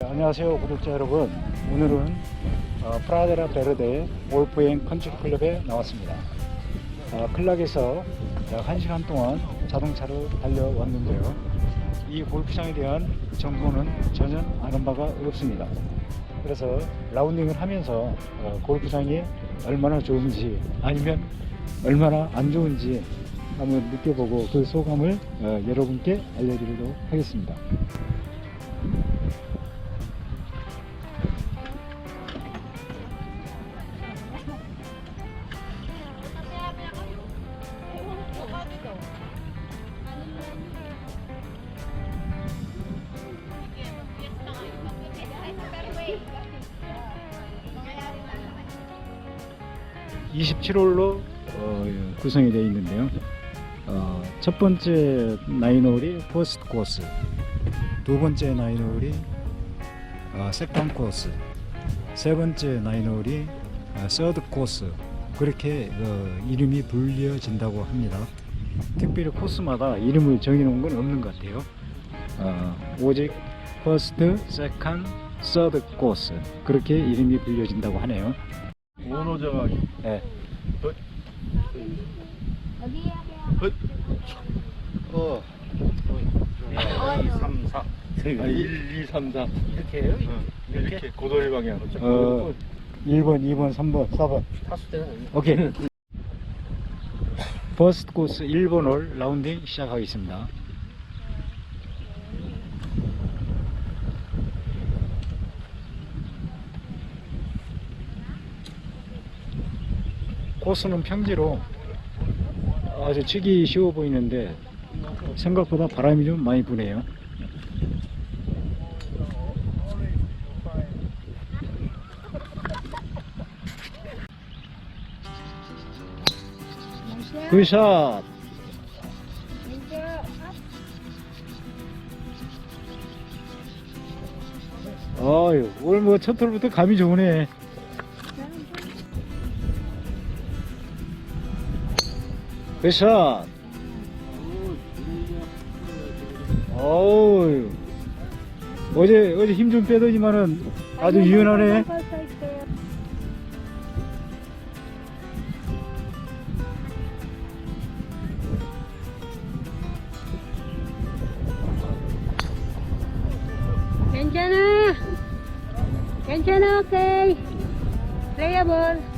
안녕하세요 구독자 여러분. 오늘은 어, 프라데라 베르데 골프앤 컨트리 클럽에 나왔습니다. 어, 클락에서 약 1시간 동안 자동차로 달려왔는데요. 이 골프장에 대한 정보는 전혀 아는 바가 없습니다. 그래서 라운딩을 하면서 어, 골프장이 얼마나 좋은지 아니면 얼마나 안 좋은지 한번 느껴보고 그 소감을 어, 여러분께 알려드리도록 하겠습니다 27홀로 어, 구성이 되어 있는데요. 어, 첫 번째 나인홀이 퍼스트 코스, 두 번째 나인홀이 어, 세컨 코스, 세 번째 나인홀이 어, 서드 코스 그렇게 어, 이름이 불려진다고 합니다. 특별히 코스마다 이름을 정해놓은 건 없는 것 같아요. 어, 오직 퍼스트, 세컨, 서드 코스 그렇게 이름이 불려진다고 하네요. 원호 정하기. 네. 어. 1, 2, 3, 4. 아니, 1, 2, 3, 4. 이렇게 해요? 이렇게? 이렇게 고도리 방향. 어, 1번, 2번, 3번, 4번. 타수 때는 아니에요. 오케이. 버스트 코스 1번 홀 라운딩 시작하겠습니다. 코스는 평지로 아주 치기 쉬워 보이는데 생각보다 바람이 좀 많이 부네요. 굿샷! 어유 오늘 뭐첫 홀부터 감이 좋으네. 굿샷! 어우 어제 어제 힘 좀 빼더니만은 아주 유연하네. 괜찮아. 괜찮아, 오케이. 플레이어볼.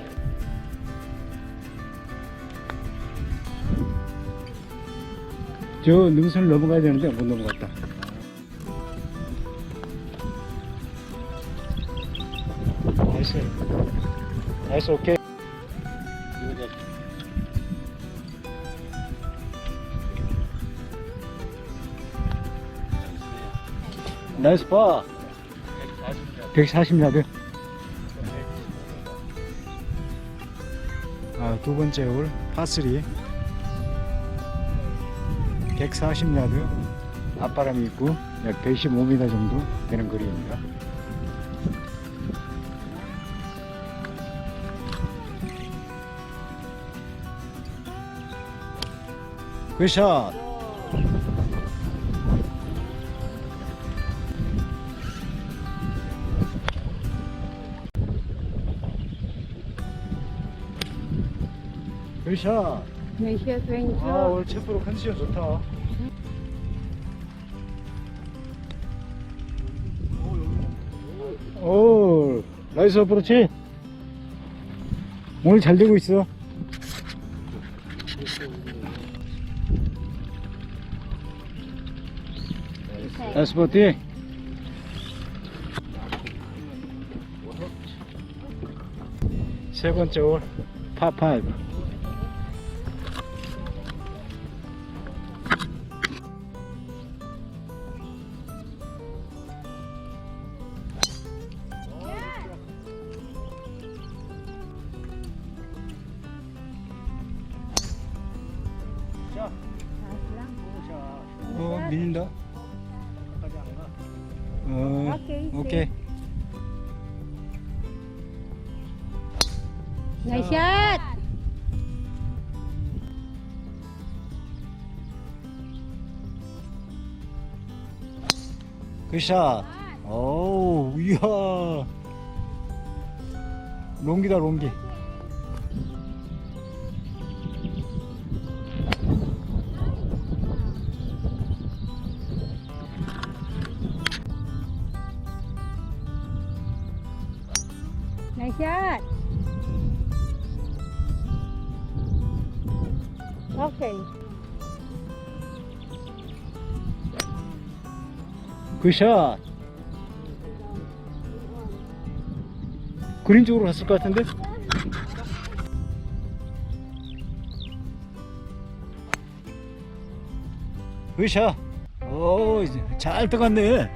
저 능선을 넘어가야 되는데 못 넘어갔다. 나이스. 나이스, 오케이. 나이스 파. 140야드. 아, 두 번째 홀, 파3. 140야드 앞바람이 있고 약 115m 정도 되는 거리입니다. 굿샷! 굿샷! 왼쪽, 왼쪽. 아 오늘 챔프로 컨디션 좋다. 오 나이스 어프로치. 오늘 잘 되고 있어. 나이스 버티. 세 번째 홀 파5 굿샷. 오우 이야. 롱기다 롱기 굿샷. 그린 쪽으로 갔을 것 같은데? 굿샷. 오 잘 떠갔네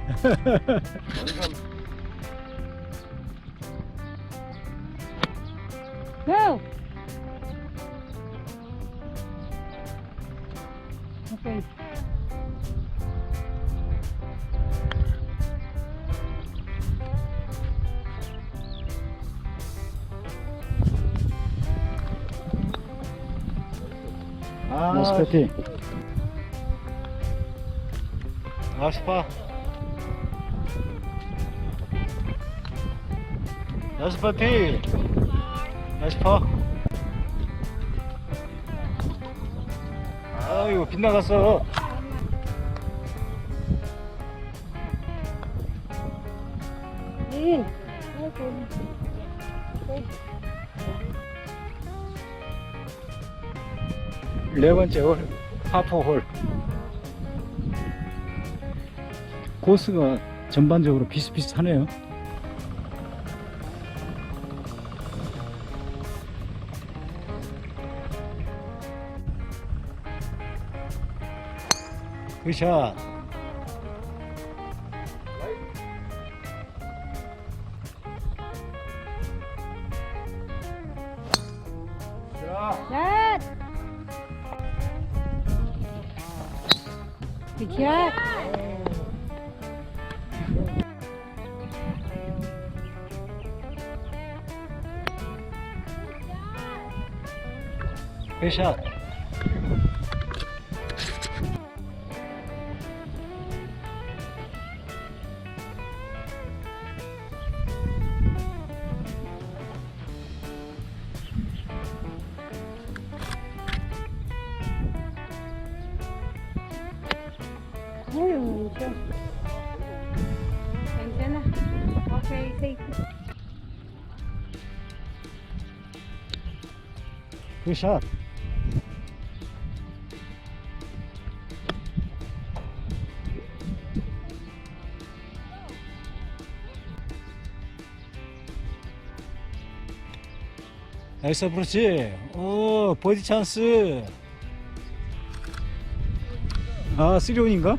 나이스 패티 나이스 파. 나이스 파티. 나이스 파. 아이고 빗나갔어 In. 네 번째 홀 파포 홀. 코스가 전반적으로 비슷비슷하네요. 굿샷. Shot! 起没事 굿샷. 나이스 그렇지 오 버디 찬스. 아 쓰리온인가?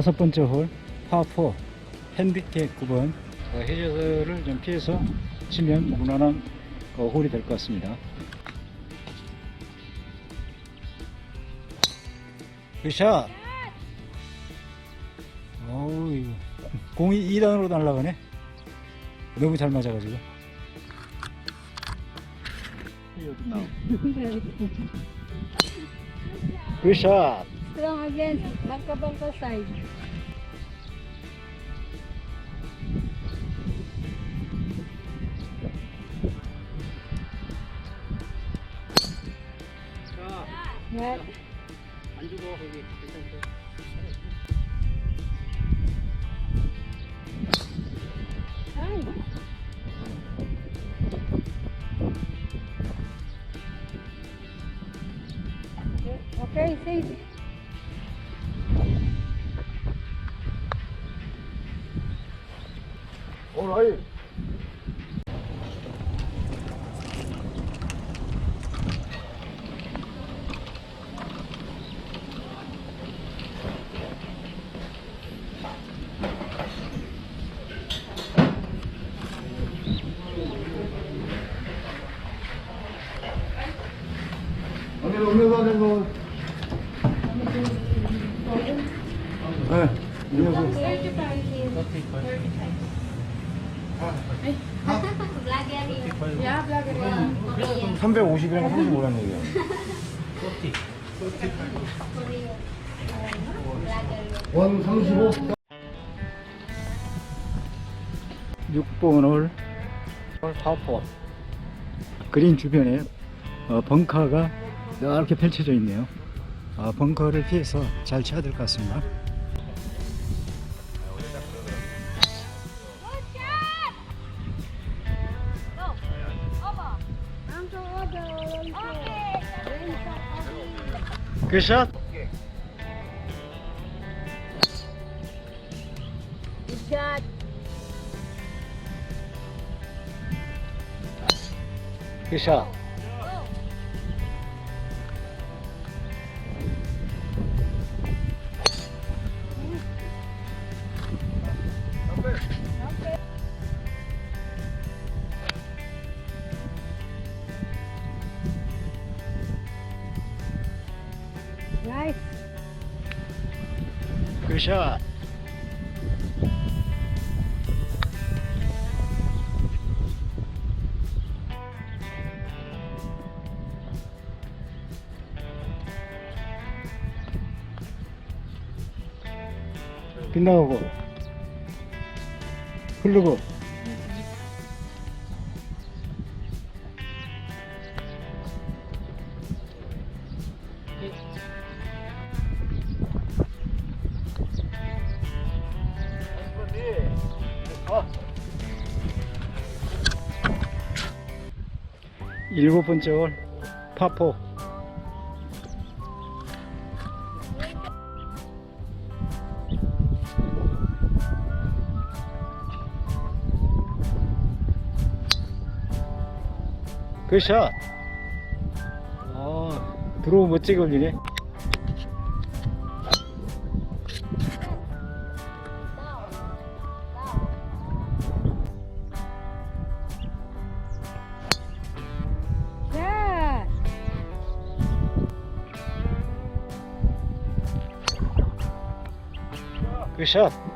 다섯 번째 홀, 파4, 핸디캡 9번. 해저드를 좀 피해서 치면 무난한 어, 홀이 될 것 같습니다. 굿샷! 어우, 이거. 공이 2단으로 날아가네. 너무 잘 맞아가지고. 굿샷! lang again, magkabangka side. Right. 오라이. 아니 음료수 하는 거. 네, 음료수. Yeah, vlogger. 350이랑 35란 얘기야. 원 35. 6번 홀 파포. 그린 주변에 어, 벙커가 이렇게 펼쳐져 있네요. 어, 벙커를 피해서 잘 쳐야 될 것 같습니다. Good shot. Good shot. Good shot. 굿샷! 빗나가고 흐르고 일곱 번째 홀 파포. 굿샷. 아 드로우 멋지게 올리네 굿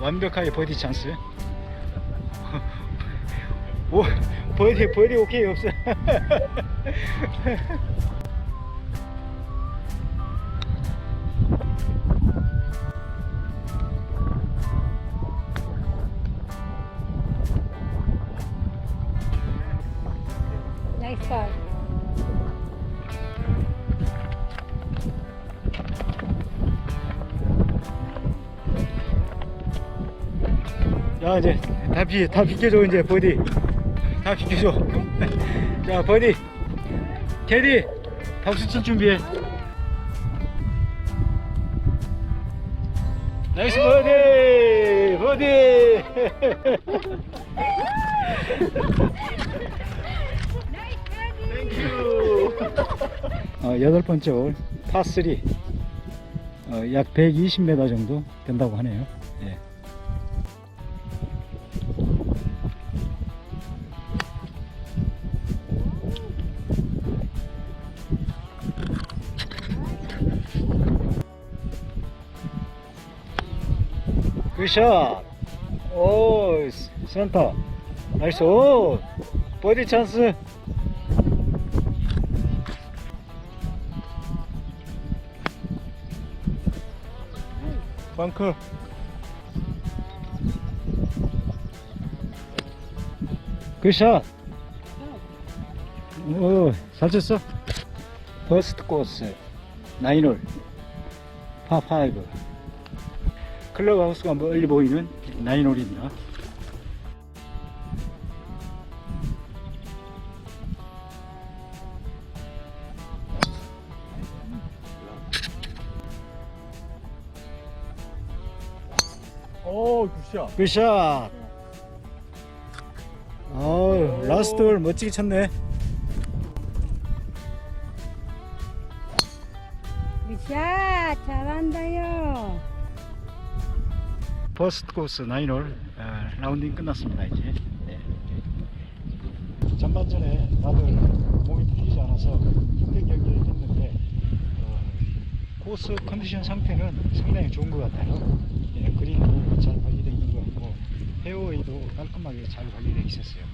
완벽하게 버디 찬스. 오 버디 버디 오케이 없어. 야 이제 다 비, 다 비켜줘 이제 버디. 다 비켜줘. 자 버디. 캐디 박수 칠 준비해. 나이스 버디 버디. 어, 여덟 번째 홀 파3 어, 약 120m 정도 된다고 하네요. 예. 굿샷. 오, 센터. 나이스 오. 버디 찬스. 벙커 굿샷. 오잘 쳤어. 퍼스트 코스. 나인홀. 파5 클럽하우스가 멀리 보이는 나인홀입니다 오 굿샷 굿샷 어우 라스트 홀 멋지게 쳤네 굿샷. 잘한다요. 퍼스트 코스 9홀 아, 라운딩 끝났습니다 이제. 네. 전반전에 다들 몸이 풀리지 않아서 힘든 경기를 했는데 어, 코스 컨디션 상태는 상당히 좋은 것 같아요. 예, 그린도 잘 관리되어 있는 것 같고 페어웨이도 깔끔하게 잘 관리되어 있었어요